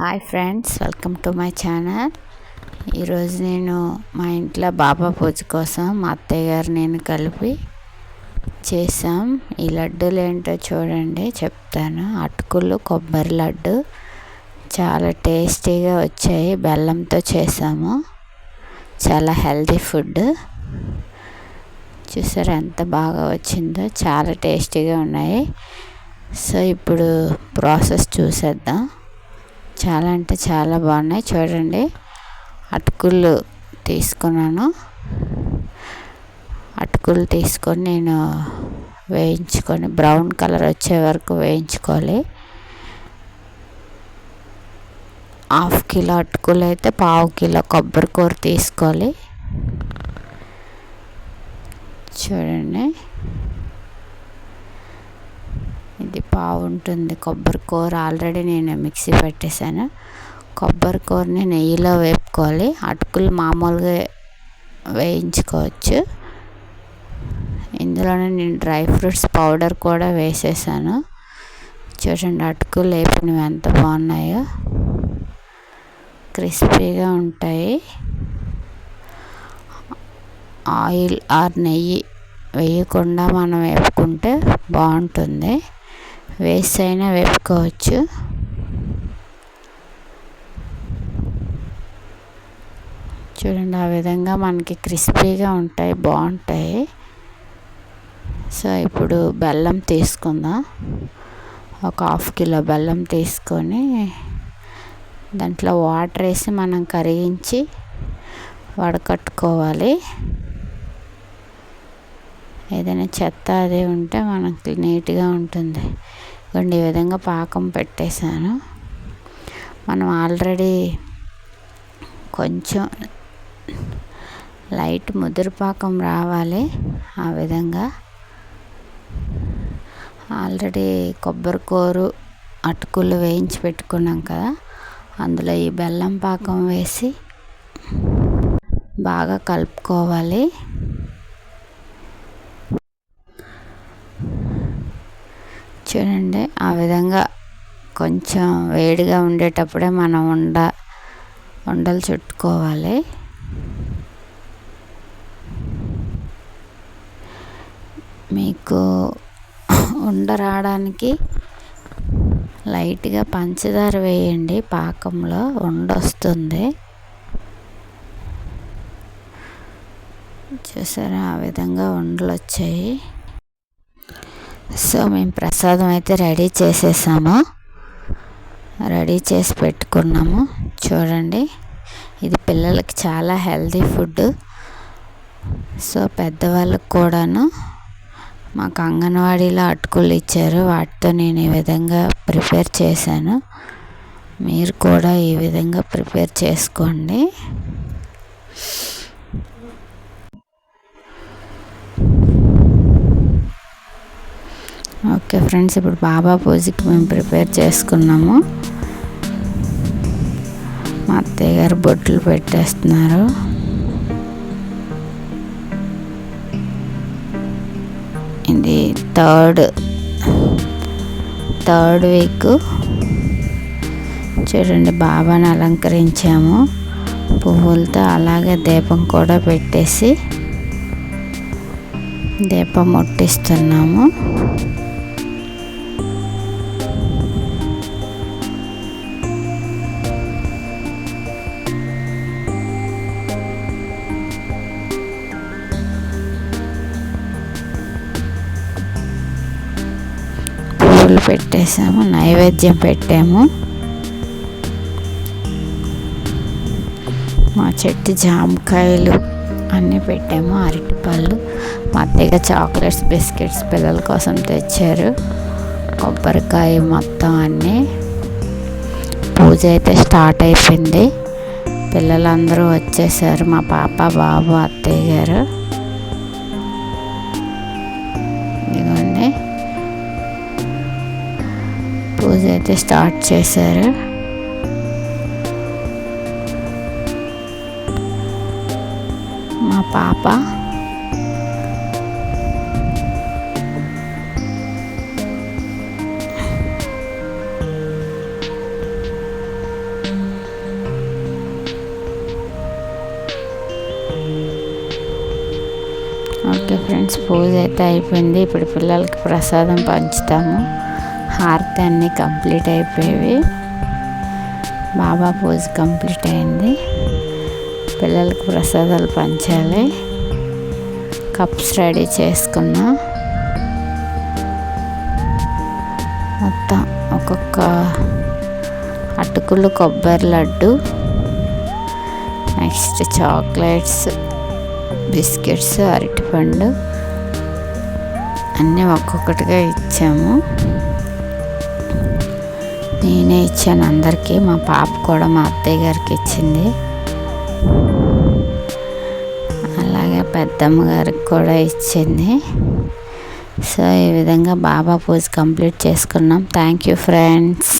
Hi friends welcome to my channel ఈరోజు నేను మా ఇంట్లో బాబా పూజ కోసం మా అత్తయ్య గారు నేను కలిపి చేసాం ఈ లడ్డూలు ఏంటో చూడండి చెప్తాను. అటుకులు కొబ్బరి లడ్డు చాలా టేస్టీగా వచ్చాయి. బెల్లంతో చేసాము చాలా హెల్తీ ఫుడ్. చూసారు ఎంత బాగా వచ్చిందో? చాలా టేస్టీగా ఉన్నాయి. సో ఇప్పుడు ప్రాసెస్ చూసేద్దాం. చాలా అంటే చాలా బాగున్నాయి. చూడండి. అటుకులు తీసుకున్నాను. అటుకులు తీసుకొని నేను వేయించుకొని బ్రౌన్ కలర్ వచ్చే వరకు వేయించుకోవాలి. హాఫ్ కిలో అటుకులు అయితే పావు కిలో కొబ్బరి కూర తీసుకోవాలి. చూడండి. బాగుంటుంది. కొబ్బరి కూర ఆల్రెడీ నేను మిక్సీ పెట్టేశాను. కొబ్బరి కూరని నెయ్యిలో వేపుకోవాలి. అటుకులు మామూలుగా వేయించుకోవచ్చు. ఇందులోనే నేను డ్రై ఫ్రూట్స్ పౌడర్ కూడా వేసేసాను. చూడండి అటుకులు వేపినవి ఎంత బాగున్నాయో. క్రిస్పీగా ఉంటాయి. ఆయిల్ ఆర్ నెయ్యి వేయకుండా మనం వేపుకుంటే బాగుంటుంది. వేస్ట్ అయినా వేపుకోవచ్చు. చూడండి ఆ విధంగా మనకి క్రిస్పీగా ఉంటాయి బాగుంటాయి. సో ఇప్పుడు బెల్లం తీసుకుందాం. ఒక హాఫ్ కిలో బెల్లం తీసుకొని దాంట్లో వాటర్ వేసి మనం కరిగించి వడకట్టుకోవాలి. ఏదైనా చెత్త అది ఉంటే మనకి నీట్గా ఉంటుంది. ఇవ్వండి ఈ విధంగా పాకం పెట్టేశాను. మనం ఆల్రెడీ కొంచెం లైట్ ముదురు పాకం రావాలి ఆ విధంగా. ఆల్రెడీ కొబ్బరి కూరు అటుకులు వేయించి పెట్టుకున్నాం కదా అందులో ఈ బెల్లం పాకం వేసి బాగా కలుపుకోవాలి. చూడండి ఆ విధంగా కొంచెం వేడిగా ఉండేటప్పుడే మనం ఉండ ఉండలు చుట్టుకోవాలి. మీకు ఉండ రావడానికి లైట్గా పంచదార వేయండి. పాకంలో ఉండొస్తుంది చూసారా? ఆ విధంగా ఉండలు వచ్చాయి సో మేము ప్రసాదం అయితే రెడీ చేసేసాము. రెడీ చేసి పెట్టుకున్నాము. చూడండి ఇది పిల్లలకి చాలా హెల్తీ ఫుడ్ సో పెద్దవాళ్ళకి కూడాను మాకు అంగన్వాడీలో అటుకులు ఇచ్చారు. వాటితో నేను ఈ విధంగా ప్రిపేర్ చేశాను. మీరు కూడా ఈ విధంగా ప్రిపేర్ చేసుకోండి. ఓకే ఫ్రెండ్స్ ఇప్పుడు బాబా పూజకి మేము ప్రిపేర్ చేసుకున్నాము. మా అత్తయ్య గారు బొట్లు పెట్టేస్తున్నారు. ఇది థర్డ్ థర్డ్ వీక్. చూడండి బాబాని అలంకరించాము. పువ్వులతో అలాగే దీపం కూడా పెట్టేసి దీపం ముట్టిస్తున్నాము. పువ్వులు పెట్టేసాము నైవేద్యం పెట్టాము. మా చెట్టు జామకాయలు అన్నీ పెట్టాము అరటిపళ్ళు మా అత్తయ్య చాక్లెట్స్ బిస్కెట్స్ పిల్లల కోసం తెచ్చారు. కొబ్బరికాయ మొత్తం అన్నీ. పూజ అయితే స్టార్ట్ అయిపోయింది. పిల్లలందరూ వచ్చేసారు మా పాప బాబు అత్తయ్య గారు. రోజు అయితే స్టార్ట్ చేశారు. మా పాప. ఓకే ఫ్రెండ్స్ పూజ అయితే అయిపోయింది. ఇప్పుడు పిల్లలకి ప్రసాదం పంచుతాము. హారతి అన్నీ కంప్లీట్ అయిపోయేవి. బాబా పూజ కంప్లీట్ అయింది. పిల్లలకు ప్రసాదాలు పంచాలి. కప్స్ రెడీ చేసుకున్నా. మొత్తం ఒక్కొక్క అటుకులు కొబ్బరి లడ్డు నెక్స్ట్ చాక్లెట్స్ బిస్కెట్స్ అరటిపండు అన్నీ ఒక్కొక్కటిగా ఇచ్చాము. నేనే ఇచ్చాను అందరికీ. మా పాప కూడా మా అత్తయ్య గారికి ఇచ్చింది. అలాగే పెద్దమ్మ గారికి కూడా ఇచ్చింది. సో ఈ విధంగా బాబా పూజ కంప్లీట్ చేసుకున్నాం. Thank you friends